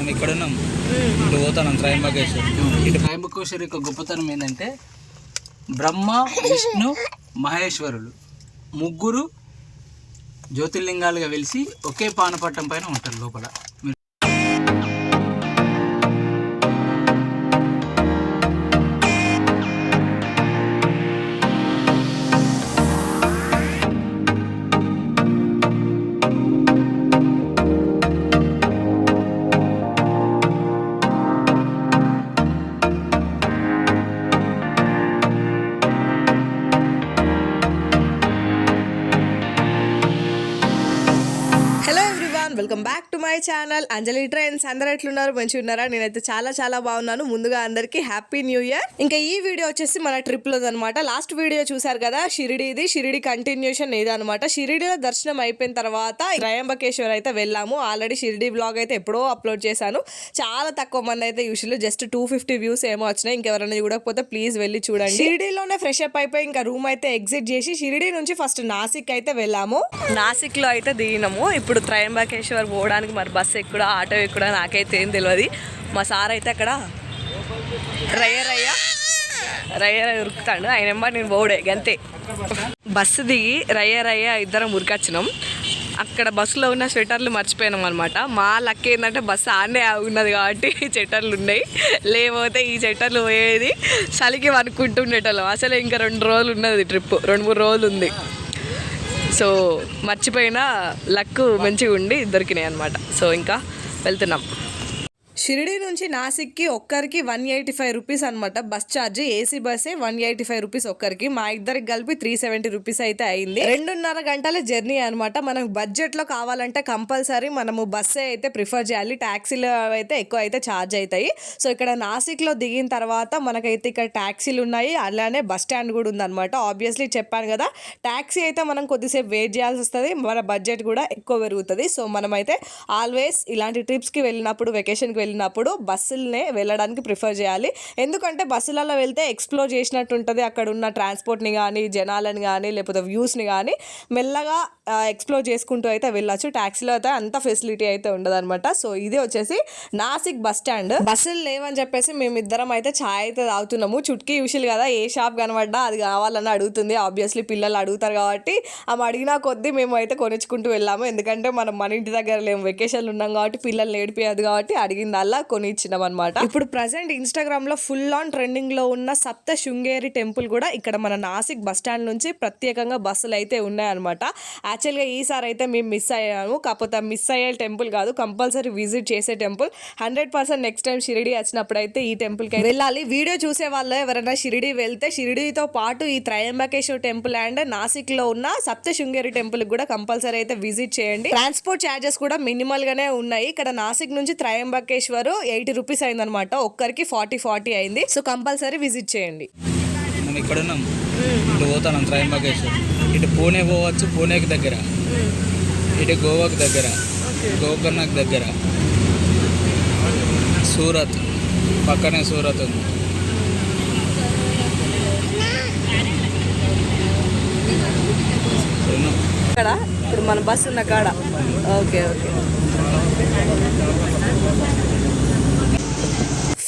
మనం ఇక్కడ ఉన్నాం. ఇటు పోతాం త్రయంబకేశ్వర్. ఇటు త్రయంబకేశ్వర్ యొక్క గొప్పతనం ఏంటంటే బ్రహ్మ విష్ణు మహేశ్వరులు ముగ్గురు జ్యోతిర్లింగాలుగా వెలిసి ఒకే పానపట్టం పైన ఉంటారు లోపల. మీరు హలో మై ఛానల్. అంజలి ట్రైన్స్ అందరూ ఎట్లున్నారు? మంచి ఉన్నారా నేనైతే చాలా చాలా బాగున్నాను. ముందుగా అందరికీ హ్యాపీ న్యూ ఇయర్. ఇంకా ఈ వీడియో వచ్చేసి మన ట్రిప్లో అనమాట లాస్ట్ వీడియో చూసారు కదా షిరిడిది. షిరిడి కంటిన్యూషన్ ఇది అనమాట షిరిడిలో దర్శనం అయిపోయిన తర్వాత త్రయంబకేశ్వర్ అయితే వెళ్ళాము. ఆల్రెడీ షిరిడి బ్లాగ్ అయితే ఎప్పుడో అప్లోడ్ చేశాను. చాలా తక్కువ మంది అయితే usually just two fifty views ఏమో వచ్చినాయి. ఇంకెవరైనా చూడకపోతే ప్లీజ్ వెళ్ళి చూడండి. షిరిడిలోనే ఫ్రెష్ అప్ అయిపోయి ఇంకా రూమ్ అయితే ఎగ్జిట్ చేసి షిరిడి నుంచి ఫస్ట్ నాసిక్ అయితే వెళ్ళాము. నాసిక్లో అయితే దిగినాము. ఇప్పుడు త్రయంబకేశ్వర్ పోవడానికి మరి బస్సు ఎక్కడా ఆటో ఎక్కడా నాకైతే ఏం తెలియదు మా సార్ అయితే అక్కడ రయ్య రయ్య రయ్య రయ్య ఉరుకుతాడు. ఆయన నెంబర్ నేను పోడే గంతే. బస్సు దిగి రయ్య రయ్య ఇద్దరం ఉరికొచ్చినాం. అక్కడ బస్సులో ఉన్న స్వెటర్లు మర్చిపోయినాం అనమాట మా లక్ ఏంటంటే బస్సు ఆనే ఉన్నది కాబట్టి స్వెటర్లు ఉన్నాయి. లేకపోతే ఈ స్వెటర్లు పోయేది చలికి వనుకుంటుండేటోళ్ళం అసలు ఇంకా రెండు రోజులు ఉన్నది ట్రిప్ రెండు మూడు రోజులు ఉంది. సో మర్చిపోయిన లక్ మంచిగా ఉండి దొరికినాయి అనమాట సో ఇంకా వెళ్తున్నాం. షిరిడి నుంచి నాసిక్కి ఒక్కరికి వన్ ఎయిటీ ఫైవ్ రూపీస్ అనమాట బస్ ఛార్జ్ ఏసీ బస్సే వన్ ఎయిటీ ఫైవ్ రూపీస్ ఒక్కరికి. మా ఇద్దరికి కలిపి త్రీ సెవెంటీ రూపీస్ అయితే అయింది. రెండున్నర గంటల జర్నీ అనమాట మనకు బడ్జెట్లో కావాలంటే కంపల్సరీ మనము బస్సే అయితే ప్రిఫర్ చేయాలి. ట్యాక్సీలు అయితే ఎక్కువ అయితే ఛార్జ్ అవుతాయి. సో ఇక్కడ నాసిక్లో దిగిన తర్వాత మనకైతే ఇక్కడ ట్యాక్సీలు ఉన్నాయి. అలానే బస్ స్టాండ్ కూడా ఉందన్నమాట. ఆబ్వియస్లీ చెప్పాను కదా ట్యాక్సీ అయితే మనం కొద్దిసేపు వెయిట్ చేయాల్సి వస్తుంది. మన బడ్జెట్ కూడా ఎక్కువ పెరుగుతుంది. సో మనమైతే ఆల్వేస్ ఇలాంటి ట్రిప్స్కి వెళ్ళినప్పుడు వెకేషన్కి వెళ్ళినప్పుడు బస్సులనే వెళ్ళడానికి ప్రిఫర్ చేయాలి. ఎందుకంటే బస్సులలో వెళ్తే ఎక్స్ప్లోర్ చేసినట్టు ఉంటుంది. అక్కడ ఉన్న ట్రాన్స్పోర్ట్ని కానీ జనాలని కానీ లేకపోతే వ్యూస్ని కానీ మెల్లగా ఎక్స్ప్లోర్ చేసుకుంటూ అయితే వెళ్ళొచ్చు. ట్యాక్సీలో అయితే అంత ఫెసిలిటీ అయితే ఉండదన్నమాట. సో ఇది వచ్చేసి నాసిక్ బస్ స్టాండ్. బస్సులు లేవని చెప్పేసి మేమిద్దరం అయితే ఛాయ్ అయితే తాగుతున్నాము. చుట్కీ యూషులు కదా ఏ షాప్ కనబడ్డా అది కావాలని అడుగుతుంది. ఆబ్వియస్లీ పిల్లలు అడుగుతారు కాబట్టి ఆమె అడిగినా కొద్దీ మేము అయితే కొనిచ్చుకుంటూ వెళ్ళాము. ఎందుకంటే మనం మన ఇంటి దగ్గర లేము. వెకేషన్లు ఉన్నాం కాబట్టి పిల్లల్ని ఏడిపోయేది కాబట్టి అలా కొనిచ్చినాం అనమాట ఇప్పుడు ప్రజెంట్ ఇన్స్టాగ్రామ్లో ఫుల్ ఆన్ ట్రెండింగ్లో ఉన్న సప్త శృంగేరి టెంపుల్ కూడా ఇక్కడ మన నాసిక్ బస్ స్టాండ్ నుంచి ప్రత్యేకంగా బస్సులు అయితే ఉన్నాయన్నమాట. యాక్చువల్గా ఈసారి అయితే మేము మిస్ అయ్యాము. కాకపోతే మిస్ అయ్యే టెంపుల్ కాదు కంపల్సరీ విజిట్ చేసే temple. Hundred percent next time Shirdi వచ్చినప్పుడు అయితే ఈ టెంపుల్కి వెళ్ళాలి. వీడియో చూసే వాళ్ళు ఎవరైనా షిరిడి వెళ్తే షిరిడితో పాటు ఈ త్రయంబకేశ్వర్ టెంపుల్ అండ్ నాసిక్లో ఉన్న సప్త శృంగేరి టెంపుల్ కూడా కంపల్సరీ అయితే విజిట్ చేయండి. ట్రాన్స్పోర్ట్ ఛార్జెస్ కూడా మినిమల్ గానే ఉన్నాయి. ఇక్కడ నాసిక్ నుంచి త్రయంబకేశ్వర్ ఎయిటీ రూపీస్ అయిందనమాట. ఒక్కరికి ఫార్టీ ఫార్టీ అయింది. సో కంపల్సరీ విజిట్ చేయండి. మనం ఇక్కడ ఉన్నాం ఇటు పోతాం త్రయంబకేశ్వర్ ఇటు పూణే పోవచ్చు పూణేకి దగ్గర. ఇటు గోవాకి దగ్గర. గోకర్ణకు దగ్గర. సూరత్. పక్కనే సూరత్ ఉంది. ఇక్కడ ఇప్పుడు మన బస్ ఉన్న కాడ. Okay okay.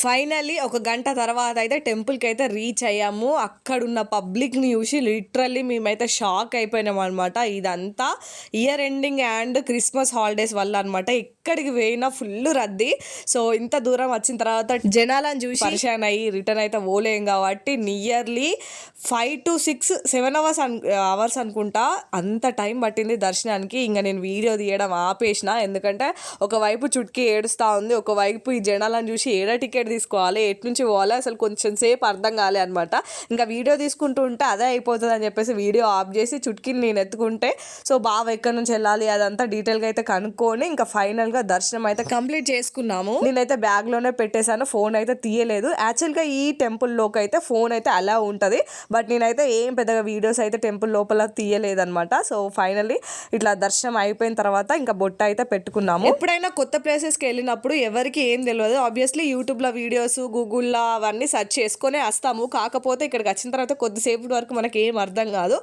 ఫైనల్లీ ఒక గంట తర్వాత అయితే టెంపుల్కి అయితే రీచ్ అయ్యాము. అక్కడున్న పబ్లిక్ని చూసి లిటరల్లీ మేమైతే షాక్ అయిపోయినాం అనమాట ఇదంతా year ending and Christmas holidays వల్ల అనమాట ఎక్కడికి పోయినా ఫుల్ రద్దీ. సో ఇంత దూరం వచ్చిన తర్వాత జనాలను చూసి పరిశాన్ అయ్యి రిటర్న్ అయితే పోలేం కాబట్టి nearly five to six seven hours an hours అనుకుంటా అంత టైం పట్టింది దర్శనానికి. ఇంకా నేను వీడియో తీయడం ఆపేసిన. ఎందుకంటే ఒకవైపు చుట్కీ ఏడుస్తూ ఉంది. ఒకవైపు ఈ జనాలను చూసి ఏడ టికెట్ తీసుకోవాలి ఎట్నుంచి పోవాలి అసలు కొంచెం సేపు అర్థం కాలే అనమాట ఇంకా వీడియో తీసుకుంటూ ఉంటే అదే అయిపోతుంది అని చెప్పేసి వీడియో ఆఫ్ చేసి చుట్కీని నేను ఎత్తుకుంటే సో బావ ఎక్కడి నుంచి వెళ్ళాలి అదంతా డీటెయిల్గా అయితే కనుక్కొని ఇంకా ఫైనల్గా దర్శనం అయితే కంప్లీట్ చేసుకున్నాము. నేనైతే బ్యాగ్లోనే పెట్టేశాను ఫోన్ అయితే తీయలేదు. యాక్చువల్గా ఈ టెంపుల్లోకి అయితే ఫోన్ అయితే అలా ఉంటుంది బట్ నేనైతే ఏం పెద్దగా వీడియోస్ అయితే టెంపుల్ లోపల తీయలేదనమాట సో ఫైనల్లీ ఇట్లా దర్శనం అయిపోయిన తర్వాత ఇంకా బొట్ట అయితే పెట్టుకున్నాము. ఎప్పుడైనా కొత్త ప్లేసెస్కి వెళ్ళినప్పుడు ఎవరికి ఏం తెలియదు ఆబ్వియస్లీ యూట్యూబ్లో వీడియోస్ గూగుల్లో అవన్నీ సెర్చ్ చేసుకొని వస్తాము. కాకపోతే ఇక్కడికి వచ్చిన తర్వాత కొద్దిసేపు వరకు మనకి ఏం అర్థం కాదు.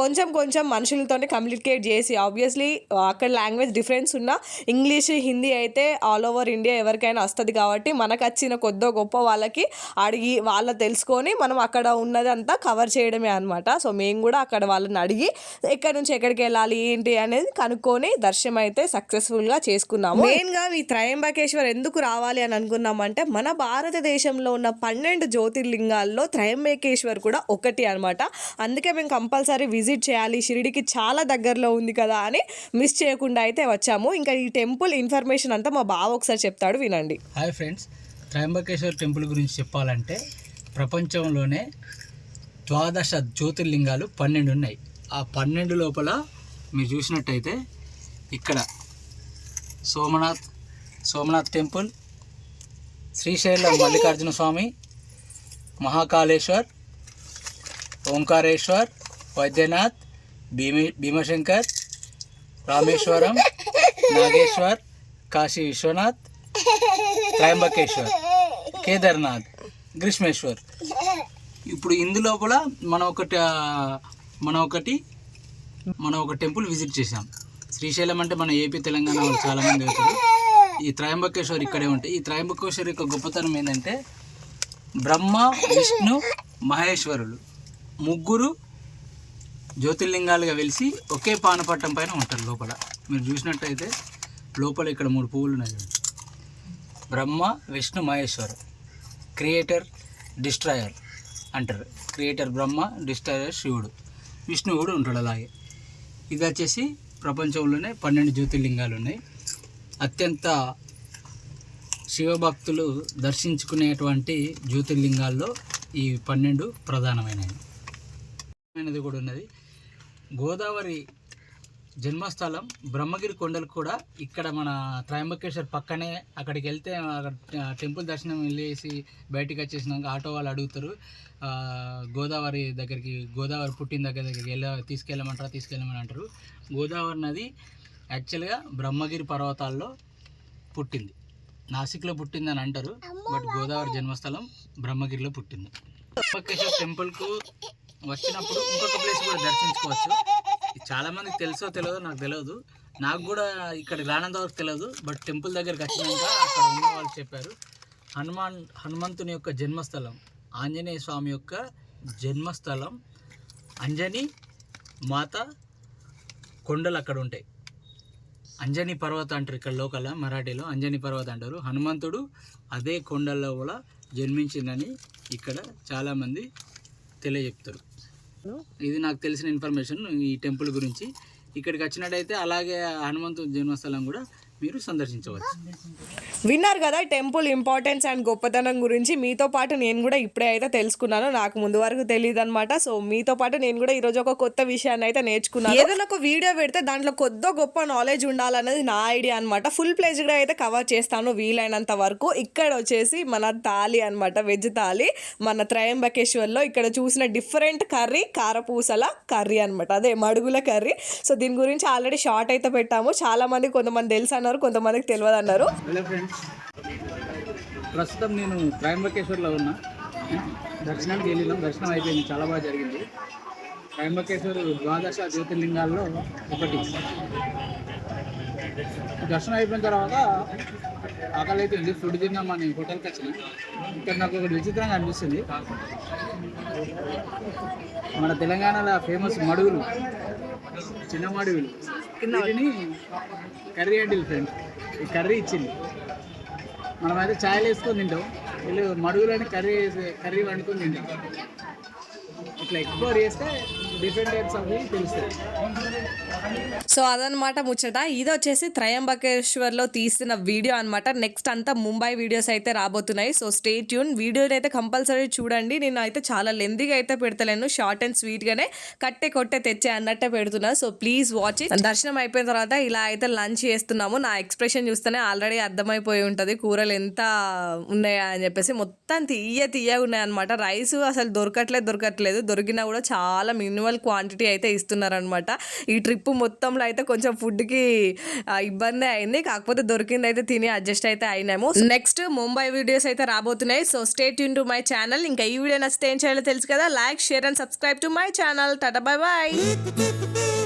కొంచెం కొంచెం మనుషులతోనే కమ్యూనికేట్ చేసి ఆబ్వియస్లీ అక్కడ లాంగ్వేజ్ డిఫరెన్స్ ఉన్న ఇంగ్లీష్ హిందీ అయితే ఆల్ ఓవర్ ఇండియా ఎవరికైనా వస్తుంది కాబట్టి మనకు వచ్చిన కొద్దో గొప్ప వాళ్ళకి అడిగి వాళ్ళ తెలుసుకొని మనం అక్కడ ఉన్నదంతా కవర్ చేయడమే అనమాట సో మేము కూడా అక్కడ వాళ్ళని అడిగి ఎక్కడి నుంచి ఎక్కడికి వెళ్ళాలి ఏంటి అనేది కనుక్కొని దర్శనం అయితే సక్సెస్ఫుల్గా చేసుకున్నాము. మెయిన్గా ఈ త్రయంబకేశ్వర్ ఎందుకు రావాలి అని అనుకున్నామంటే మన భారతదేశంలో ఉన్న పన్నెండు జ్యోతిర్లింగాల్లో త్రయంబకేశ్వర్ కూడా ఒకటి అనమాట అందుకే మేము కంపల్సరీ విజిట్ చేయాలి. షిరిడికి చాలా దగ్గరలో ఉంది కదా అని మిస్ చేయకుండా అయితే వచ్చాము. ఇంకా ఈ టెంపుల్ ఇన్ఫర్మేషన్ అంతా మా బావ ఒకసారి చెప్తాడు వినండి. హాయ్ ఫ్రెండ్స్ త్రయంబకేశ్వర్ టెంపుల్ గురించి చెప్పాలంటే ప్రపంచంలోనే ద్వాదశ జ్యోతిర్లింగాలు పన్నెండు ఉన్నాయి. ఆ పన్నెండు లోపల మీరు చూసినట్టయితే ఇక్కడ సోమనాథ్ సోమనాథ్ టెంపుల్ శ్రీశైలం మల్లికార్జున స్వామి మహాకాళేశ్వర్ ఓంకారేశ్వర్ వైద్యనాథ్ భీమి భీమశంకర్ రామేశ్వరం నాగేశ్వర్ కాశీ విశ్వనాథ్ త్రయంబకేశ్వర్ కేదార్నాథ్ గ్రీష్మేశ్వర్. ఇప్పుడు ఇందులో కూడా మనం ఒకటి మనం ఒకటి మనం ఒక టెంపుల్ విజిట్ చేసాం శ్రీశైలం అంటే మన ఏపీ తెలంగాణ చాలామంది వెళ్తారు. ఈ త్రయంబకేశ్వర్ ఇక్కడే ఉంటాయి ఈ త్రయంబకేశ్వర్ యొక్క గొప్పతనం ఏంటంటే బ్రహ్మ విష్ణు మహేశ్వరులు ముగ్గురు జ్యోతిర్లింగాలుగా వెలిసి ఒకే పానపట్టం పైన ఉంటారు లోపల. మీరు చూసినట్టయితే లోపల ఇక్కడ మూడు పువ్వులు ఉన్నాయి బ్రహ్మ విష్ణు మహేశ్వర్. క్రియేటర్ డిస్ట్రాయర్ అంటారు. క్రియేటర్ బ్రహ్మ డిస్ట్రాయర్ శివుడు. విష్ణువు కూడా ఉంటాడు అలాగే. ఇది వచ్చేసి ప్రపంచంలోనే పన్నెండు జ్యోతిర్లింగాలు ఉన్నాయి. అత్యంత శివభక్తులు దర్శించుకునేటువంటి జ్యోతిర్లింగాల్లో ఈ పన్నెండు ప్రధానమైనవి. కూడా ఉన్నది. గోదావరి జన్మస్థలం బ్రహ్మగిరి కొండలు కూడా ఇక్కడ మన త్రయంబకేశ్వర్ పక్కనే అక్కడికి వెళ్తే అక్కడ టెంపుల్ దర్శనం వెళ్ళేసి బయటికి వచ్చేసినాక ఆటో వాళ్ళు అడుగుతారు. గోదావరి దగ్గరికి గోదావరి పుట్టిన దగ్గర దగ్గరికి వెళ్ళ తీసుకెళ్ళమంటారా తీసుకెళ్ళమని అంటారు. గోదావరి నది యాక్చువల్గా బ్రహ్మగిరి పర్వతాల్లో పుట్టింది. నాసిక్లో పుట్టింది అని అంటారు. బట్ గోదావరి జన్మస్థలం బ్రహ్మగిరిలో పుట్టింది. త్రయంబకేశ్వర్ టెంపుల్కు వచ్చినప్పుడు ఇంకొక ప్లేస్ కూడా దర్శించుకోవచ్చు. ఇది చాలా మందికి తెలుసో తెలియదో నాకు తెలియదు నాకు కూడా ఇక్కడ రానంత వరకు తెలియదు బట్ టెంపుల్ దగ్గరికి వచ్చినాక అక్కడ ఉన్న వాళ్ళు చెప్పారు హనుమాన్ హనుమంతుని యొక్క జన్మస్థలం ఆంజనేయ స్వామి యొక్క జన్మస్థలం అంజని మాత కొండలు అక్కడ ఉంటాయి. అంజని పర్వత అంటారు ఇక్కడ లోకల్ మరాఠీలో అంజని పర్వత అంటారు. హనుమంతుడు అదే కొండల్లో కూడా జన్మించిందని ఇక్కడ చాలామంది తెలియజెప్తారు. ఇది నాకు తెలిసిన ఇన్ఫర్మేషన్ ఈ టెంపుల్ గురించి. ఇక్కడికి వచ్చినట్టయితే అలాగే హనుమంతుడి జన్మస్థలం కూడా మీరు సందర్శించవచ్చు. విన్నారు కదా టెంపుల్ ఇంపార్టెన్స్ అండ్ గొప్పతనం గురించి. మీతో పాటు నేను కూడా ఇప్పుడే అయితే తెలుసుకున్నాను. నాకు ముందు వరకు తెలియదు అనమాట సో మీతో పాటు నేను కూడా ఈరోజు ఒక కొత్త విషయాన్ని అయితే నేర్చుకున్నాను. ఏదైనా ఒక వీడియో పెడితే దాంట్లో కొద్ది గొప్ప నాలెడ్జ్ ఉండాలన్నది నా ఐడియా అనమాట ఫుల్ ప్లేజ్గా అయితే కవర్ చేస్తాను వీలైనంత వరకు. ఇక్కడ వచ్చేసి మన థాలి అనమాట వెజ్ థాలి మన త్రయంబకేశ్వర్లో ఇక్కడ చూసిన డిఫరెంట్ కర్రీ కారపూసల కర్రీ అనమాట అదే మడుగుల కర్రీ సో దీని గురించి ఆల్రెడీ షార్ట్ అయితే పెట్టాము. చాలా మంది కొంతమంది తెలుసు అన్నారు కొంతమందికి తెలియదు అన్నారు. హలో ఫ్రెండ్స్ ప్రస్తుతం నేను త్రయంబకేశ్వర్లో ఉన్నా. దర్శనానికి వెళ్ళినాం. దర్శనం అయిపోయింది. చాలా బాగా జరిగింది. త్రయంబకేశ్వర్ ద్వాదశ జ్యోతిర్లింగాల్లో ఒకటి. దర్శనం అయిపోయిన తర్వాత ఆకలి అయితే ఉంది. ఫుడ్ తిన్నామని హోటల్కి వచ్చిన. ఇక్కడ నాకు ఒకటి విచిత్రంగా అనిపిస్తుంది. మన తెలంగాణలో ఫేమస్ మడుగులు. చిన్న మడుగులు. వీటిని కర్రీ అంటే ఫ్రెండ్ ఈ కర్రీ ఇచ్చింది. మనమైతే ఛాయలు వేసుకొని తింటాం. వీళ్ళు మడుగులని కర్రీ కర్రీ వండుకొని తింటాం. ఇట్లా ఎక్స్ప్లోర్ చేస్తే డిఫరెంట్ టైప్స్ అవి తెలుస్తాయి. సో అదనమాట ముచ్చట. ఇది వచ్చేసి త్రయంబకేశ్వర్లో తీసిన వీడియో అనమాట నెక్స్ట్ అంతా ముంబై వీడియోస్ అయితే రాబోతున్నాయి. సో స్టే ట్యూన్ వీడియోని అయితే కంపల్సరీ చూడండి. నేను అయితే చాలా లెందీగా అయితే పెడతలేను. షార్ట్ అండ్ స్వీట్గానే కట్టే కొట్టే తెచ్చే అన్నట్టే పెడుతున్నా. సో ప్లీజ్ వాచ్ దర్శనం అయిపోయిన తర్వాత ఇలా అయితే లంచ్ చేస్తున్నాము. నా ఎక్స్ప్రెషన్ చూస్తేనే ఆల్రెడీ అర్థమైపోయి ఉంటుంది. కూరలు ఎంత ఉన్నాయా అని చెప్పేసి మొత్తం తీయ తీయ ఉన్నాయన్నమాట. రైస్ అసలు దొరకట్లేదు దొరకట్లేదు. దొరికినా కూడా చాలా మినిమల్ క్వాంటిటీ అయితే ఇస్తున్నారనమాట ఈ ట్రిప్ మొత్తంలో అయితే కొంచెం ఫుడ్కి ఇబ్బంది అయింది. కాకపోతే దొరికింది అయితే తిని అడ్జస్ట్ అయితే అయినాము. నెక్స్ట్ ముంబై వీడియోస్ అయితే రాబోతున్నాయి. సో స్టేట్ ఇన్ టు మై ఛానల్ ఇంకా ఈ వీడియో నచ్చితే ఏం చేయాలో తెలుసు కదా? Like share and subscribe to my channel tata bye bye